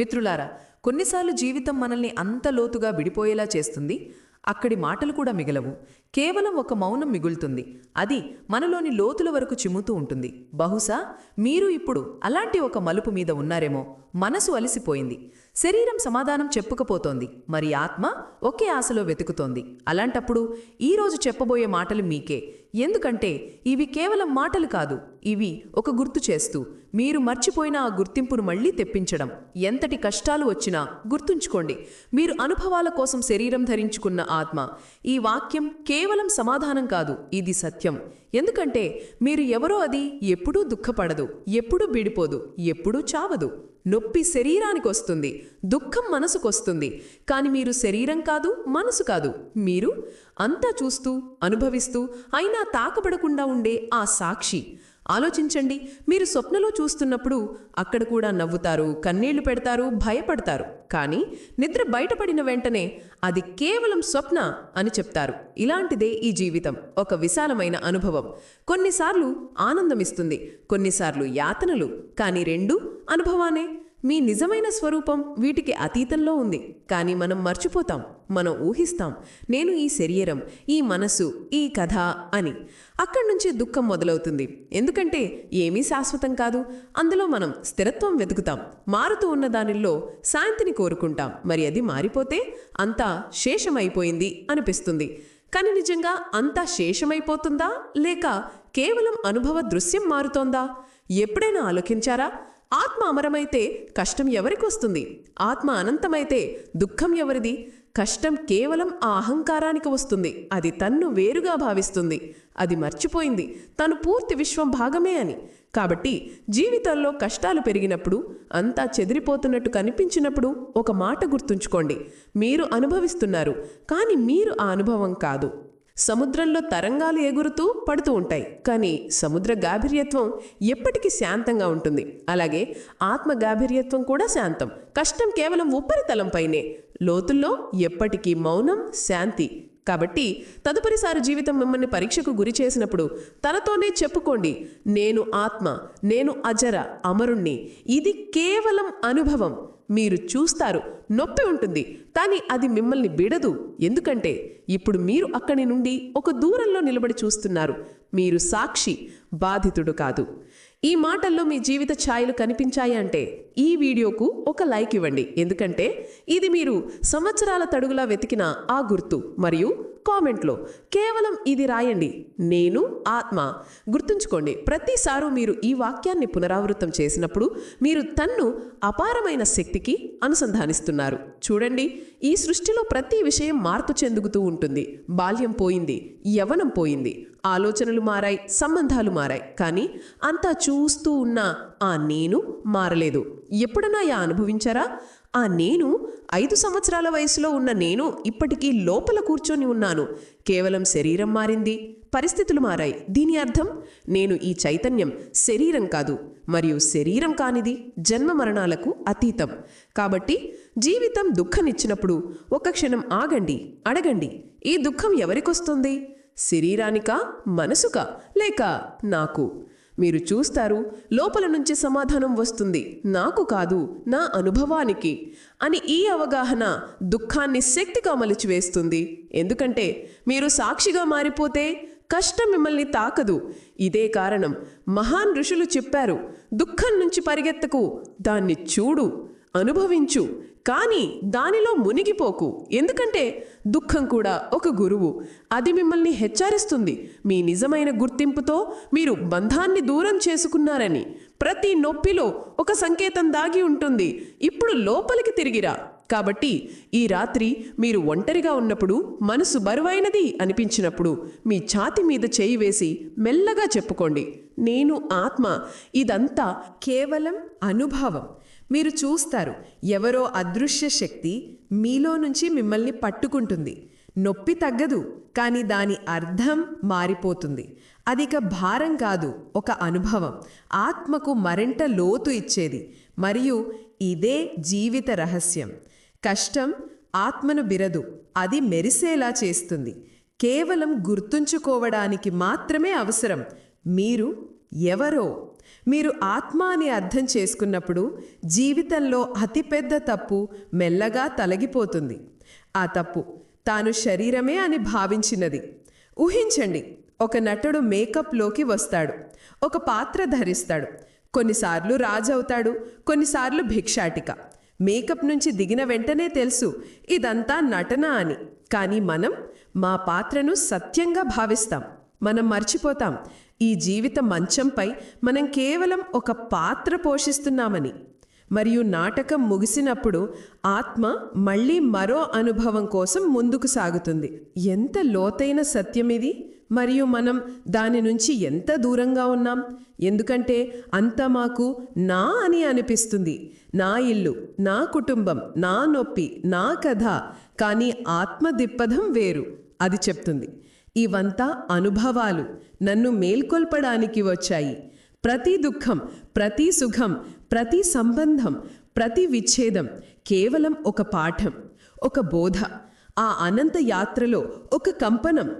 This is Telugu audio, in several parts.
మిత్రులారా కొన్నిసార్లు జీవితం మనల్ని అంత లోతుగా విడిపోయేలా చేస్తుంది. అక్కడి మాటలు కూడా మిగలవు. కేవలం ఒక మౌనం మిగులుతుంది. అది మనలోని లోతుల వరకు చిమ్ముతూ ఉంటుంది. బహుశా మీరు ఇప్పుడు అలాంటి ఒక మలుపు మీద ఉన్నారేమో. మనసు అలసిపోయింది. శరీరం సమాధానం చెప్పుకపోతోంది. మరి ఆత్మ ఒకే ఆశలో వెతుకుతోంది. అలాంటప్పుడు ఈరోజు చెప్పబోయే మాటలు మీకే. ఎందుకంటే ఇవి కేవలం మాటలు కాదు. ఇవి ఒక గుర్తు చేస్తూ మీరు మర్చిపోయిన ఆ గుర్తింపును మళ్ళీ తెప్పించడం. ఎంతటి కష్టాలు వచ్చినా గుర్తుంచుకోండి. మీరు అనుభవాల కోసం శరీరం ధరించుకున్న ఆత్మ. ఈ వాక్యం కేవలం సమాధానం కాదు ఇది సత్యం. ఎందుకంటే మీరు ఎవరో అది ఎప్పుడూ దుఃఖపడదు ఎప్పుడూ బిడిపోదు ఎప్పుడూ చావదు. నొప్పి శరీరానికి వస్తుంది దుఃఖం మనసుకొస్తుంది కానీ మీరు శరీరం కాదు మనసు కాదు. మీరు అంతా చూస్తూ అనుభవిస్తూ అయినా తాకబడకుండా ఉండే ఆ సాక్షి. ఆలోచించండి. మీరు స్వప్నలో చూస్తున్నప్పుడు అక్కడ కూడా నవ్వుతారు కన్నీళ్ళు పెడతారు భయపడతారు. కానీ నిద్ర బయటపడిన వెంటనే అది కేవలం స్వప్న అని చెప్తారు. ఇలాంటిదే ఈ జీవితం. ఒక విశాలమైన అనుభవం. కొన్నిసార్లు ఆనందమిస్తుంది కొన్నిసార్లు యాతనలు. కానీ రెండు అనుభవానే. మీ నిజమైన స్వరూపం వీటికి అతీతంలో ఉంది. కానీ మనం మర్చిపోతాం మనం ఊహిస్తాం నేను ఈ శరీరం ఈ మనసు ఈ కథ అని. అక్కడి నుంచి దుఃఖం మొదలవుతుంది. ఎందుకంటే ఏమీ శాశ్వతం కాదు. అందులో మనం స్థిరత్వం వెతుకుతాం. మారుతూ ఉన్న దానిల్లో శాంతిని కోరుకుంటాం. మరి అది మారిపోతే అంతా శేషమైపోయింది అనిపిస్తుంది. కానీ నిజంగా అంతా శేషమైపోతుందా? లేక కేవలం అనుభవ దృశ్యం మారుతోందా? ఎప్పుడైనా ఆలోచించారా ఆత్మ అమరమైతే కష్టం ఎవరికి వస్తుంది? ఆత్మ అనంతమైతే దుఃఖం ఎవరిది? కష్టం కేవలం ఆ అహంకారానికి వస్తుంది. అది తన్ను వేరుగా భావిస్తుంది. అది మర్చిపోయింది. తను పూర్తి విశ్వం భాగమే అని. కాబట్టి జీవితంలో కష్టాలు పెరిగినప్పుడు అంతా చెదిరిపోతున్నట్టు కనిపించినప్పుడు ఒక మాట గుర్తుంచుకోండి. మీరు అనుభవిస్తున్నారు. కానీ మీరు ఆ అనుభవం కాదు. సముద్రంలో తరంగాలు ఎగురుతూ పడుతూ ఉంటాయి. కానీ సముద్ర గాభీర్యత్వం ఎప్పటికీ శాంతంగా ఉంటుంది. అలాగే ఆత్మ గాభీర్యత్వం కూడా శాంతం. కష్టం కేవలం ఉపరితలంపైనే లోతుల్లో ఎప్పటికీ మౌనం శాంతి. కాబట్టి తదుపరిసారి జీవితం మిమ్మల్ని పరీక్షకు గురి చేసినప్పుడు తనతోనే చెప్పుకోండి. నేను ఆత్మ నేను అజర అమరుణ్ణి. ఇది కేవలం అనుభవం. మీరు చూస్తారు నొప్పి ఉంటుంది కానీ అది మిమ్మల్ని బిడదు ఎందుకంటే ఇప్పుడు మీరు అక్కడి నుండి ఒక దూరంలో నిలబడి చూస్తున్నారు. మీరు సాక్షి బాధితుడు కాదు. ఈ మాటల్లో మీ జీవిత ఛాయలు కనిపించాయి అంటే ఈ వీడియోకు ఒక లైక్ ఇవ్వండి. ఎందుకంటే ఇది మీరు సంవత్సరాల తడుగులా వెతికిన ఆ గుర్తు మరియు కామెంట్లో కేవలం ఇది రాయండి. నేను ఆత్మ. గుర్తుంచుకోండి ప్రతిసారు మీరు ఈ వాక్యాన్ని పునరావృతం చేసినప్పుడు మీరు తన్ను అపారమైన శక్తికి అనుసంధానిస్తున్నారు. చూడండి ఈ సృష్టిలో ప్రతి విషయం మార్పు చెందుగుతూ ఉంటుంది. బాల్యం పోయింది యవనం పోయింది. ఆలోచనలు మారాయి సంబంధాలు మారాయి. కానీ అంతా చూస్తూ ఉన్న ఆ నేను మారలేదు. ఎప్పుడన్నా యా అనుభవించారా? ఆ నేను ఐదు సంవత్సరాల వయసులో ఉన్న నేను ఇప్పటికీ లోపల కూర్చొని ఉన్నాను. కేవలం శరీరం మారింది. పరిస్థితులు మారాయి. దీని అర్థం నేను ఈ చైతన్యం శరీరం కాదు మరియు శరీరం కానిది జన్మ మరణాలకు అతీతం. కాబట్టి జీవితం దుఃఖనిచ్చినప్పుడు ఒక క్షణం ఆగండి అడగండి ఈ దుఃఖం ఎవరికొస్తుంది శరీరానికా మనసుకా లేక నాకు? మీరు చూస్తారు లోపల నుంచి సమాధానం వస్తుంది. నాకు కాదు నా అనుభవానికి అని ఈ అవగాహన దుఃఖాన్ని శక్తిగా మలిచివేస్తుంది. ఎందుకంటే మీరు సాక్షిగా మారిపోతే కష్టం మిమ్మల్ని తాకదు. ఇదే కారణం. మహాన్ ఋషులు చెప్పారు దుఃఖం నుంచి పరిగెత్తకు దాన్ని చూడు అనుభవించు. కానీ దానిలో మునిగిపోకు. ఎందుకంటే దుఃఖం కూడా ఒక గురువు. అది మిమ్మల్ని హెచ్చరిస్తుంది. మీ నిజమైన గుర్తింపుతో మీరు బంధాన్ని దూరం చేసుకున్నారని. ప్రతి నొప్పిలో ఒక సంకేతం దాగి ఉంటుంది. ఇప్పుడు లోపలికి తిరిగిరా. కాబట్టి ఈ రాత్రి మీరు ఒంటరిగా ఉన్నప్పుడు మనసు బరువైనది అనిపించినప్పుడు మీ ఛాతి మీద చేయి వేసి మెల్లగా చెప్పుకోండి. నేను ఆత్మ. ఇదంతా కేవలం అనుభవం. మీరు చూస్తారు ఎవరో అదృశ్య శక్తి మీలో నుంచి మిమ్మల్ని పట్టుకుంటుంది. నొప్పి తగ్గదు కానీ దాని అర్థం మారిపోతుంది. అదిక భారం కాదు ఒక అనుభవం. ఆత్మకు మరింత లోతు ఇచ్చేది. మరియు ఇదే జీవిత రహస్యం. కష్టం ఆత్మను బిరదు అది మెరిసేలా చేస్తుంది. కేవలం గుర్తుంచుకోవడానికి మాత్రమే అవసరం. మీరు ఎవరో మీరు ఆత్మ అని అర్థం చేసుకున్నప్పుడు జీవితంలో అతిపెద్ద తప్పు మెల్లగా తలగిపోతుంది. ఆ తప్పు తాను శరీరమే అని భావించినది. ఊహించండి ఒక నటుడు మేకప్లోకి వస్తాడు. ఒక పాత్ర ధరిస్తాడు. కొన్నిసార్లు రాజవుతాడు కొన్నిసార్లు భిక్షాటిక. మేకప్ నుంచి దిగిన వెంటనే తెలుసు ఇదంతా నటన అని. కానీ మనం మా పాత్రను సత్యంగా భావిస్తాం. మనం మర్చిపోతాం. ఈ జీవిత మంచంపై మనం కేవలం ఒక పాత్ర పోషిస్తున్నామని. మరియు నాటకం ముగిసినప్పుడు ఆత్మ మళ్ళీ మరో అనుభవం కోసం ముందుకు సాగుతుంది. ఎంత లోతైన సత్యం ఇది? మరియు మనం దాని నుంచి ఎంత దూరంగా ఉన్నాం? ఎందుకంటే అంత మాకు నా అని అనిపిస్తుంది. నా ఇల్లు నా కుటుంబం నా నొప్పి నా కథ. కానీ ఆత్మ దిప్పథం వేరు అది చెప్తుంది. ఇవంతా అనుభవాలు. నన్ను మేల్కొల్పడానికి వచ్చాయి. ప్రతి దుఃఖం ప్రతి సుఖం ప్రతి సంబంధం ప్రతి విచ్ఛేదం కేవలం ఒక పాఠం ఒక బోధ ఆ అనంత యాత్రలో ఒక కంపనం.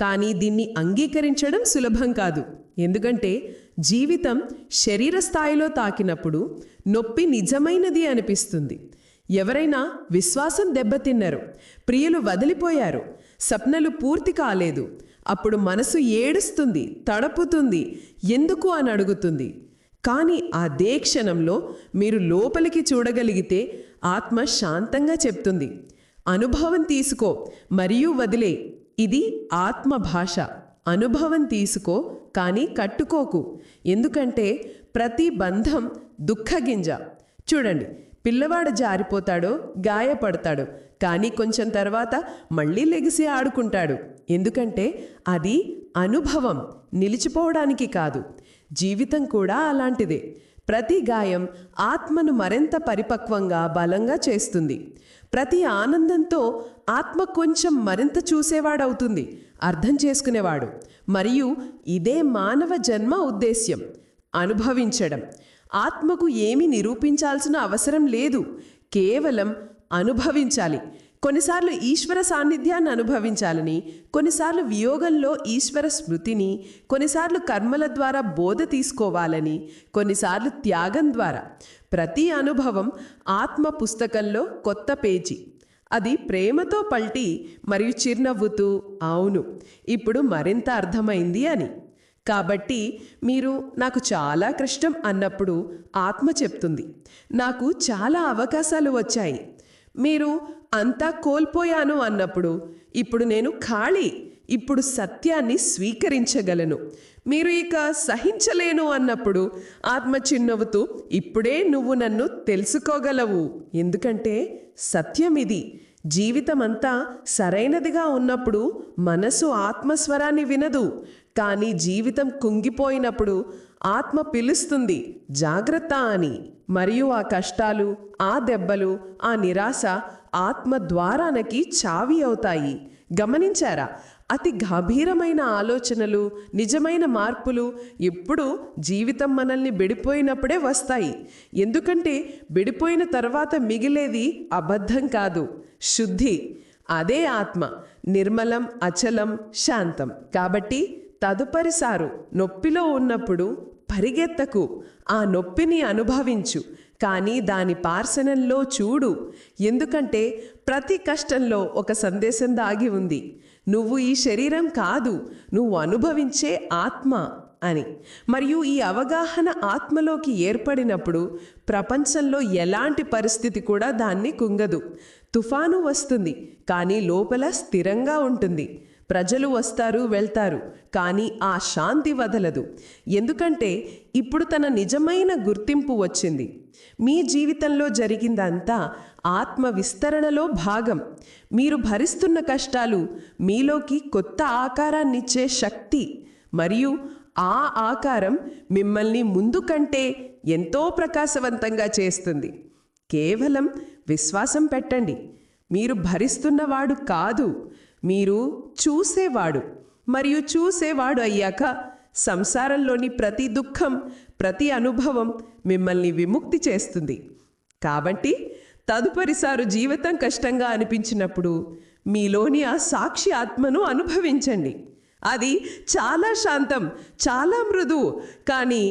కానీ దీన్ని అంగీకరించడం సులభం కాదు. ఎందుకంటే జీవితం శరీర స్థాయిలో తాకినప్పుడు నొప్పి నిజమైనది అనిపిస్తుంది. ఎవరైనా విశ్వాసం దెబ్బతిన్నారు. ప్రియులు వదిలిపోయారు. స్వప్నలు పూర్తి కాలేదు. అప్పుడు మనసు ఏడుస్తుంది తడపుతుంది ఎందుకు అని అడుగుతుంది. కానీ అదే క్షణంలో మీరు లోపలికి చూడగలిగితే ఆత్మ శాంతంగా చెప్తుంది. అనుభవం తీసుకో మరియు వదిలే. ఇది ఆత్మ భాష. అనుభవం తీసుకో కానీ కట్టుకోకు. ఎందుకంటే ప్రతి బంధం దుఃఖగింజ. చూడండి పిల్లవాడు జారిపోతాడో గాయపడతాడు కానీ కొంచెం తర్వాత మళ్ళీ లెగిసి ఆడుకుంటాడు. ఎందుకంటే అది అనుభవం నిలిచిపోవడానికి కాదు. జీవితం కూడా అలాంటిదే. ప్రతి గాయం ఆత్మను మరింత పరిపక్వంగా బలంగా చేస్తుంది. ప్రతి ఆనందంతో ఆత్మ కొంచెం మరింత చూసేవాడవుతుంది అర్థం చేసుకునేవాడు. మరియు ఇదే మానవ జన్మ ఉద్దేశ్యం అనుభవించడం. ఆత్మకు ఏమి నిరూపించాల్సిన అవసరం లేదు. కేవలం అనుభవించాలి. కొన్నిసార్లు ఈశ్వర సాన్నిధ్యాన్ని అనుభవించాలని కొన్నిసార్లు వియోగంలో ఈశ్వర స్మృతిని కొన్నిసార్లు కర్మల ద్వారా బోధ తీసుకోవాలని కొన్నిసార్లు త్యాగం ద్వారా. ప్రతి అనుభవం ఆత్మ పుస్తకంలో కొత్త పేజీ. అది ప్రేమతో పల్టి మరియు చిరునవ్వుతూ అవును ఇప్పుడు మరింత అర్థమైంది అని. కాబట్టి మీరు నాకు చాలా కష్టం అన్నప్పుడు ఆత్మ చెప్తుంది. నాకు చాలా అవకాశాలు వచ్చాయి. మీరు అంతా కోల్పోయాను అన్నప్పుడు ఇప్పుడు నేను ఖాళీ ఇప్పుడు సత్యాన్ని స్వీకరించగలను. మీరు ఇక సహించలేను అన్నప్పుడు ఆత్మ చిన్నవుతూ ఇప్పుడే నువ్వు నన్ను తెలుసుకోగలవు. ఎందుకంటే సత్యం ఇది జీవితమంతా సరైనదిగా ఉన్నప్పుడు మనసు ఆత్మస్వరాన్ని వినదు. కానీ జీవితం కుంగిపోయినప్పుడు ఆత్మ పిలుస్తుంది జాగ్రత్త అని. మరియు ఆ కష్టాలు ఆ దెబ్బలు ఆ నిరాశ ఆత్మ ద్వారానికి చావి అవుతాయి. గమనించారా? అతి గంభీరమైన ఆలోచనలు నిజమైన మార్పులు ఎప్పుడూ జీవితం మనల్ని బెడిపోయినప్పుడే వస్తాయి. ఎందుకంటే బెడిపోయిన తర్వాత మిగిలేది అబద్ధం కాదు శుద్ధి. అదే ఆత్మ నిర్మలం అచలం శాంతం. కాబట్టి తదుపరిసారు నొప్పిలో ఉన్నప్పుడు పరిగెత్తకు. ఆ నొప్పిని అనుభవించు. కానీ దాని పార్శనంలో చూడు. ఎందుకంటే ప్రతి కష్టంలో ఒక సందేశం దాగి ఉంది. నువ్వు ఈ శరీరం కాదు. నువ్వు అనుభవించే ఆత్మ అని. మరియు ఈ అవగాహన ఆత్మలోకి ఏర్పడినప్పుడు ప్రపంచంలో ఎలాంటి పరిస్థితి కూడా దాన్ని కుంగదు. తుఫాను వస్తుంది. కానీ లోపల స్థిరంగా ఉంటుంది. ప్రజలు వస్తారు వెళ్తారు కానీ ఆ శాంతి వదలదు. ఎందుకంటే ఇప్పుడు తన నిజమైన గుర్తింపు వచ్చింది. మీ జీవితంలో జరిగిందంతా ఆత్మ విస్తరణలో భాగం. మీరు భరిస్తున్న కష్టాలు మీలోకి కొత్త ఆకారాన్నిచ్చే శక్తి. మరియు ఆ ఆకారం మిమ్మల్ని ముందు కంటే ఎంతో ప్రకాశవంతంగా చేస్తుంది. కేవలం విశ్వాసం పెట్టండి. మీరు భరిస్తున్నవాడు కాదు. మీరు చూసేవాడు మరియు చూసేవాడు అయ్యాక సంసారంలోని ప్రతి దుఃఖం ప్రతి అనుభవం మిమ్మల్ని విముక్తి చేస్తుంది. కాబట్టి తదుపరిసారు జీవితం కష్టంగా అనిపించినప్పుడు మీలోని ఆ సాక్షి ఆత్మను అనుభవించండి. అది చాలా శాంతం చాలా మృదు కానీ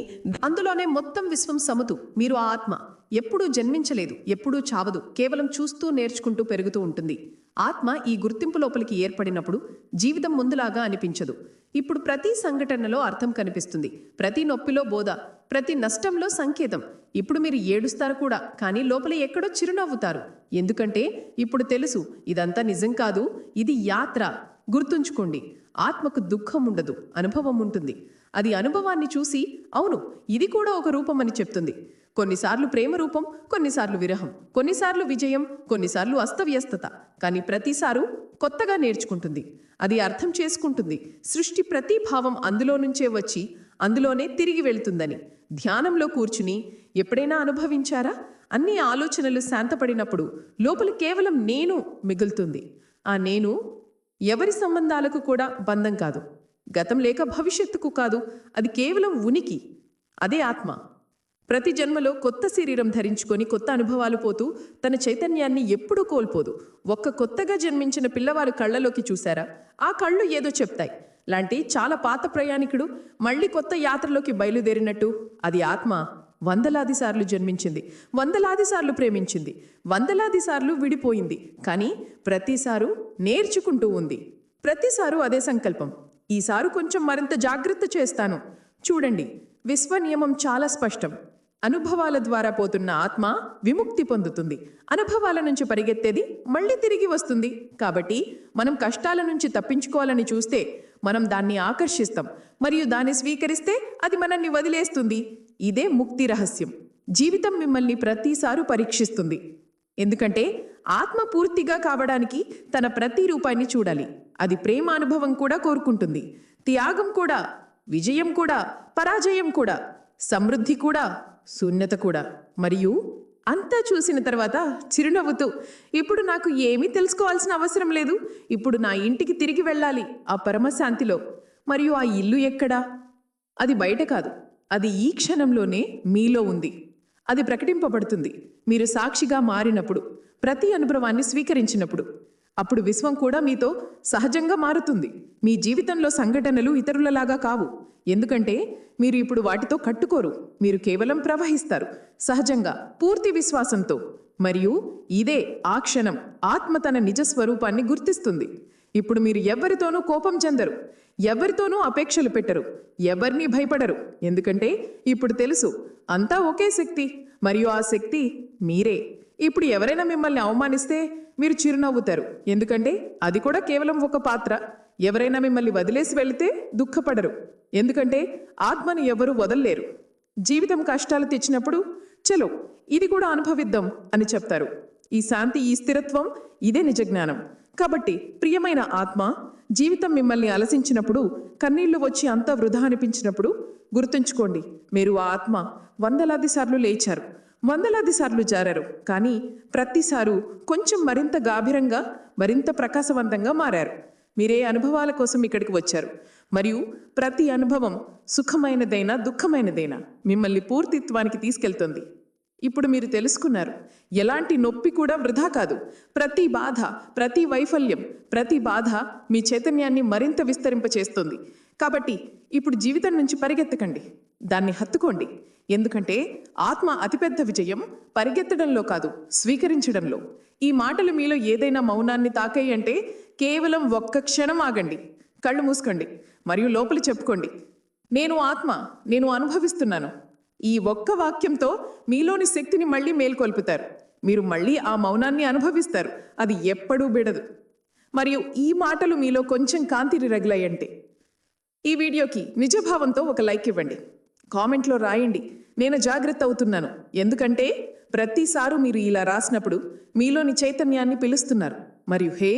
అందులోనే మొత్తం విశ్వం సముతు మీరు ఆ ఆత్మ ఎప్పుడూ జన్మించలేదు ఎప్పుడూ చావదు కేవలం చూస్తూ నేర్చుకుంటూ పెరుగుతూ ఉంటుంది. ఆత్మ ఈ గుర్తింపు లోపలికి ఏర్పడినప్పుడు జీవితం ముందులాగా అనిపించదు. ఇప్పుడు ప్రతి సంఘటనలో అర్థం కనిపిస్తుంది. ప్రతి నొప్పిలో బోధ ప్రతి నష్టంలో సంకేతం. ఇప్పుడు మీరు ఏడుస్తారు కూడా కానీ లోపల ఎక్కడో చిరునవ్వుతారు. ఎందుకంటే ఇప్పుడు తెలుసు ఇదంతా నిజం కాదు ఇది యాత్ర. గుర్తుంచుకోండి ఆత్మకు దుఃఖం ఉండదు అనుభవం ఉంటుంది. అది అనుభవాన్ని చూసి అవును ఇది కూడా ఒక రూపం అని చెప్తుంది. కొన్నిసార్లు ప్రేమ రూపం కొన్నిసార్లు విరహం. కొన్నిసార్లు విజయం కొన్నిసార్లు అస్తవ్యస్తత. కానీ ప్రతిసారు కొత్తగా నేర్చుకుంటుంది. అది అర్థం చేసుకుంటుంది. సృష్టి ప్రతి భావం అందులో నుంచే వచ్చి అందులోనే తిరిగి వెళ్తుందని. ధ్యానంలో కూర్చుని ఎప్పుడైనా అనుభవించారా? అన్ని ఆలోచనలు శాంతపడినప్పుడు లోపల కేవలం నేను మిగులుతుంది. ఆ నేను ఎవరి సంబంధాలకు కూడా బంధం కాదు. గతం లేక భవిష్యత్తుకు కాదు. అది కేవలం ఉనికి. అదే ఆత్మ. ప్రతి జన్మలో కొత్త శరీరం ధరించుకొని కొత్త అనుభవాలు పోతూ తన చైతన్యాన్ని ఎప్పుడూ కోల్పోదు. ఒక్క కొత్తగా జన్మించిన పిల్లవారు కళ్ళలోకి చూశారా? ఆ కళ్ళు ఏదో చెప్తాయి. లాంటి చాలా పాత ప్రయాణికుడు మళ్ళీ కొత్త యాత్రలోకి బయలుదేరినట్టు అది ఆత్మ వందలాది సార్లు జన్మించింది. వందలాది సార్లు ప్రేమించింది. వందలాది సార్లు విడిపోయింది. కానీ ప్రతిసారు నేర్చుకుంటూ ఉంది. ప్రతిసారు అదే సంకల్పం. ఈసారు కొంచెం మరింత జాగ్రత్త చేస్తాను. చూడండి విశ్వ నియమం చాలా స్పష్టం. అనుభవాల ద్వారా పోతున్న ఆత్మ విముక్తి పొందుతుంది. అనుభవాల నుంచి పరిగెత్తేది మళ్ళీ తిరిగి వస్తుంది. కాబట్టి మనం కష్టాల నుంచి తప్పించుకోవాలని చూస్తే మనం దాన్ని ఆకర్షిస్తాం. మరియు దాన్ని స్వీకరిస్తే అది మనల్ని వదిలేస్తుంది. ఇదే ముక్తి రహస్యం. జీవితం మిమ్మల్ని ప్రతిసారు పరీక్షిస్తుంది. ఎందుకంటే ఆత్మ పూర్తిగా కావడానికి తన ప్రతి రూపాన్ని చూడాలి. అది ప్రేమ అనుభవం కూడా కోరుకుంటుంది. త్యాగం కూడా విజయం కూడా పరాజయం కూడా సమృద్ధి కూడా శూన్యత కూడా. మరియు అంతా చూసిన తర్వాత చిరునవ్వుతూ ఇప్పుడు నాకు ఏమీ తెలుసుకోవాల్సిన అవసరం లేదు. ఇప్పుడు నా ఇంటికి తిరిగి వెళ్ళాలి ఆ పరమశాంతిలో. మరియు ఆ ఇల్లు ఎక్కడా? అది బయట కాదు. అది ఈ క్షణంలోనే మీలో ఉంది. అది ప్రకటింపబడుతుంది. మీరు సాక్షిగా మారినప్పుడు ప్రతి అనుభవాన్ని స్వీకరించినప్పుడు. అప్పుడు విశ్వం కూడా మీతో సహజంగా మారుతుంది. మీ జీవితంలో సంఘటనలు ఇతరులలాగా కావు. ఎందుకంటే మీరు ఇప్పుడు వాటితో కట్టుకోరు. మీరు కేవలం ప్రవహిస్తారు. సహజంగా పూర్తి విశ్వాసంతో. మరియు ఇదే ఆ క్షణం ఆత్మ తన నిజ స్వరూపాన్ని గుర్తిస్తుంది. ఇప్పుడు మీరు ఎవరితోనూ కోపం చెందరు. ఎవరితోనూ అపేక్షలు పెట్టరు. ఎవరిని భయపడరు. ఎందుకంటే ఇప్పుడు తెలుసు అంతా ఒకే శక్తి మరియు ఆ శక్తి మీరే. ఇప్పుడు ఎవరైనా మిమ్మల్ని అవమానిస్తే మీరు చిరునవ్వుతారు. ఎందుకంటే అది కూడా కేవలం ఒక పాత్ర. ఎవరైనా మిమ్మల్ని వదిలేసి వెళితే దుఃఖపడరు. ఎందుకంటే ఆత్మని ఎవరు వదల్లేరు. జీవితం కష్టాలు తెచ్చినప్పుడు చలో ఇది కూడా అనుభవిద్దాం అని చెప్తారు. ఈ శాంతి ఈ స్థిరత్వం ఇదే నిజ జ్ఞానం కాబట్టి ప్రియమైన ఆత్మ జీవితం మిమ్మల్ని అలసించినప్పుడు కన్నీళ్ళు వచ్చి అంతా వృధా అనిపించినప్పుడు గుర్తుంచుకోండి. మీరు ఆ ఆత్మ వందలాది సార్లు లేచారు. వందలాది సార్లు జారారు. కానీ ప్రతిసారు కొంచెం మరింత గాభీరంగా మరింత ప్రకాశవంతంగా మారారు. మీరే అనుభవాల కోసం ఇక్కడికి వచ్చారు. మరియు ప్రతి అనుభవం సుఖమైనదైనా దుఃఖమైనదైనా మిమ్మల్ని పూర్తిత్వానికి తీసుకెళ్తుంది. ఇప్పుడు మీరు తెలుసుకున్నారు ఎలాంటి నొప్పి కూడా వృధా కాదు. ప్రతి బాధ ప్రతి వైఫల్యం ప్రతి బాధ మీ చైతన్యాన్ని మరింత విస్తరింపచేస్తుంది. కాబట్టి ఇప్పుడు జీవితం నుంచి పరిగెత్తకండి. దాన్ని హత్తుకోండి. ఎందుకంటే ఆత్మ అతిపెద్ద విజయం పరిగెత్తడంలో కాదు స్వీకరించడంలో. ఈ మాటలు మీలో ఏదైనా మౌనాన్ని తాకాయి అంటే కేవలం ఒక్క క్షణం ఆగండి. కళ్ళు మూసుకోండి. మరియు లోపలి చెప్పుకోండి. నేను ఆత్మ నేను అనుభవిస్తున్నాను. ఈ ఒక్క వాక్యంతో మీలోని శక్తిని మళ్ళీ మేల్కొల్పుతారు. మీరు మళ్ళీ ఆ మౌనాన్ని అనుభవిస్తారు. అది ఎప్పుడూ బిడదు. మరియు ఈ మాటలు మీలో కొంచెం కాంతిని రగిలాయంటే ఈ వీడియోకి నిజభావంతో ఒక లైక్ ఇవ్వండి. కామెంట్లో రాయండి. నేను జాగ్రత్త అవుతున్నాను ఎందుకంటే ప్రతిసారు మీరు ఇలా రాసినప్పుడు మీలోని చైతన్యాన్ని పిలుస్తున్నారు. మరియు హే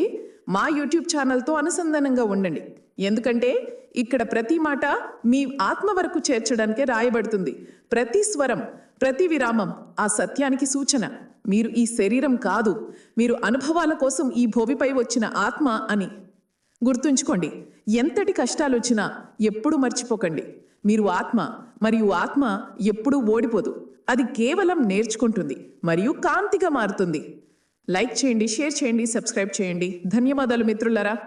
మా యూట్యూబ్ ఛానల్తో అనుసంధానంగా ఉండండి. ఎందుకంటే ఇక్కడ ప్రతి మాట మీ ఆత్మ వరకు చేర్చడానికే రాయబడుతుంది. ప్రతి స్వరం ప్రతి విరామం ఆ సత్యానికి సూచన. మీరు ఈ శరీరం కాదు. మీరు అనుభవాల కోసం ఈ భూమిపై వచ్చిన ఆత్మ అని గుర్తుంచుకోండి ఎంతటి కష్టాలు వచ్చినా ఎప్పుడు మర్చిపోకండి. మీరు ఆత్మ మరియు ఆత్మ ఎప్పుడూ ఓడిపోదు. అది కేవలం నేర్చుకుంటుంది మరియు కాంతిగా మారుతుంది. లైక్ చేయండి షేర్ చేయండి సబ్స్క్రైబ్ చేయండి. ధన్యవాదాలు మిత్రులరా.